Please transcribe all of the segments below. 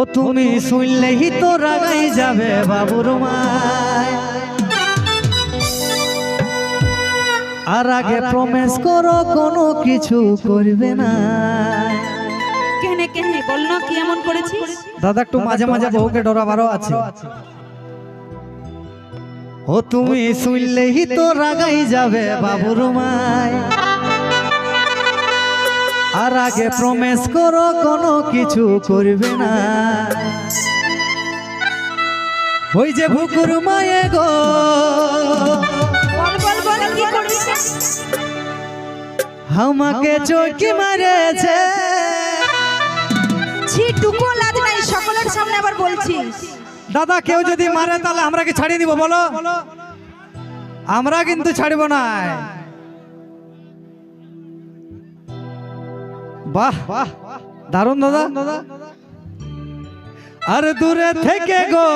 ও তুমি শুনলেই তো রাগাই যাবে বাবুর মায়। আর আগে প্রমেশ করো কোনো কিছু করবে না। কেনে কেনে বল না কি এমন করেছিস? দাদা একটু মাঝে মাঝে বউকে ডরাবারও আছে। ও তুমি শুনলেই তো রাগাই যাবে বাবুর মায়। আর আগে প্রমেশ করো কোনো কিছু করবে না। ওই যে ভুকুর মায়ে গো। আমাকে চৌকি মারেছে। লাজ নাই সকলের সামনে আবার বলছিস। দাদা কেউ যদি মারে তাহলে আমরা কি ছাড়িয়ে দিব বলো? আমরা কিন্তু ছাড়িব না। বাহ বাহ দারুণ দাদা। দাদা আর দূরে থেকে গো।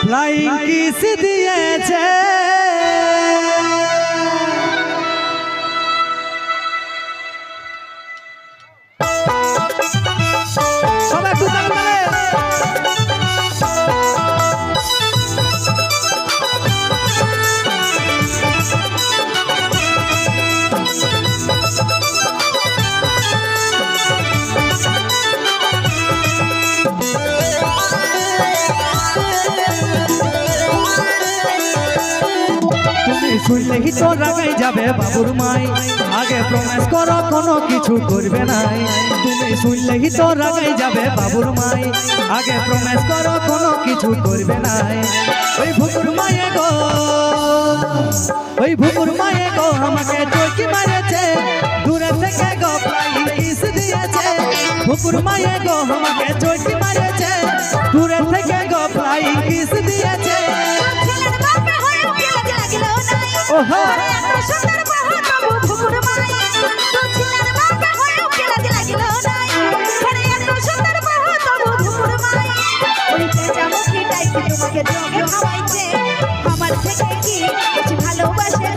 ফ্লাইং কি দিয়েছে তুমি শুনলেই তো রাগাই যাবে বাবুর মাই। আগে প্রমেশ করো, কোনো কিছু করবে নাই তুমি শুনলেই তো রাগাই যাবে বাবুর মাই। আগে প্রমেশ করো, কোনো কিছু করবে নাই ওই ভুকুর মায়ে গো, ওই ভুকুর মায়ে গো, আমাকে চৌকি মারেছে। দূরে থেকে গো কিস দিয়েছে। ভুকুর মায়ে গো, আমাকে চৌকি মারেছে। দূরে থেকে গো ফ্লাইং কিস দিয়েছে। ওহো। সুন্দর বহু তবু ভুকুর মাই তো ছেলের হয়ে কি লাজ লাগল নাই আরে এত সুন্দর বহু তবু ভুকুর মাই ওই পেঁচা মুখি টাইপি তোমাকে জমে খাওয়াইছে আমার থেকে কি ভালোবাসে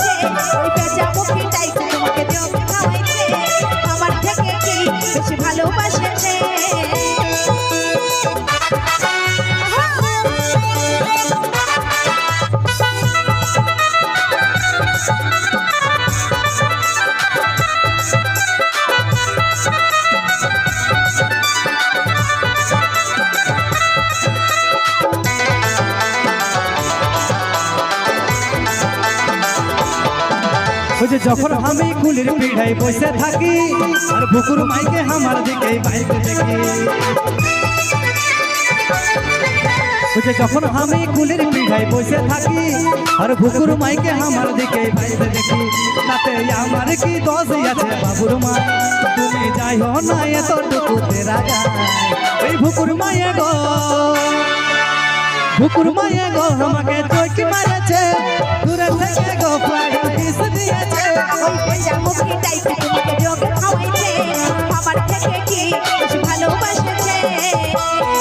ওই যখন আমি কুলির পিড়াই বসে থাকি, আর বুকুর মাইকে আমার দিকে বাইকে দেখি। যে যখন আমি কুলির পিড়াই বসে থাকি, আর বুকুর মাইকে আমার দিকে বাইকে দেখি। তাতে আমার কি দোষ আছে বাবুর মা? তুমি যাইও না এতটুকু তেরা গায়। ওই ভুকুর মায়ে গো ভুকুর মায়ে গো আমাকে চোখি মারেছে। দূরে থেকে গো প্রায় কিস দিয়েছে ওই পেঁচা মুখি টাইপি তোমাকে জগে খাওয়াইছে আমার থেকে কি ভালোবাসেছে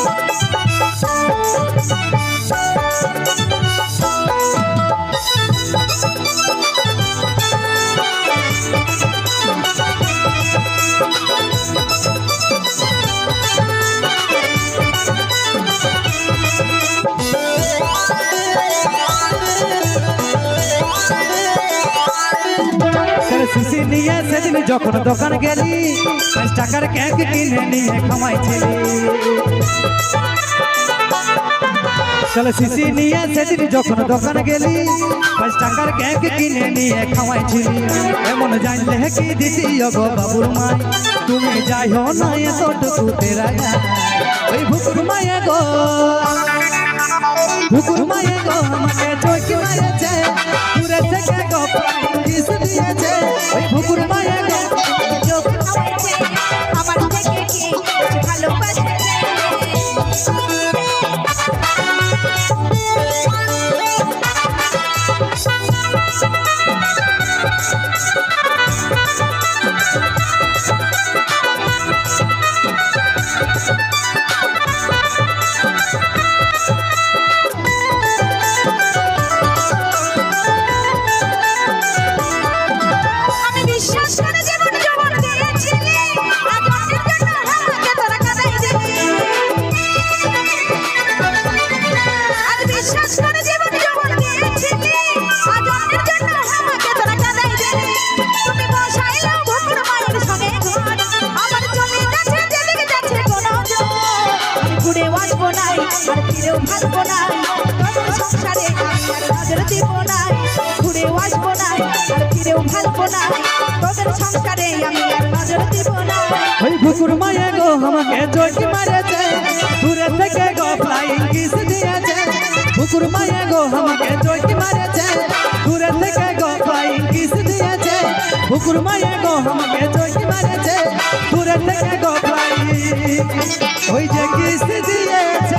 তোর শিশি নিয়ে সেদিন যখন দোকান গেলি, পাঁচ টাকার কেক কিনে নিয়ে খামাইছিলি চলো শিশি নিয়ে সেদিন যখন দোকান গেলি, পাঁচ টাকার কেক কিনে নিয়ে খাওয়াইছিলি এমন জানলে কি দিদি গো বাবুর মাই? তুমি যাইও না এতটুকু তেরা ওই ভুকুর মায়ে গো, ভুকুর মায়ে গো আমাকে চোখি মারেছে। দিয়েছে ওই ভুকুর থাকব না সংসারে নজর দিব না ঘুরেও আসব না আর ফিরেও ভাববো না তোদের সংসারে আমি আর নজর দিব না ওই বুকুর মায়ে গো, আমাকে চটি মারেছে। দূরে থেকে গো ফ্লাইং কিস দিয়েছে। বুকুর মায়ে গো, আমাকে চটি মারেছে। দূরে থেকে গো ফ্লাইং কিস দিয়েছে। বুকুর মায়ে গো, আমাকে চটি মারেছে। দূরে থেকে গো ওই যে কিস দিয়েছে।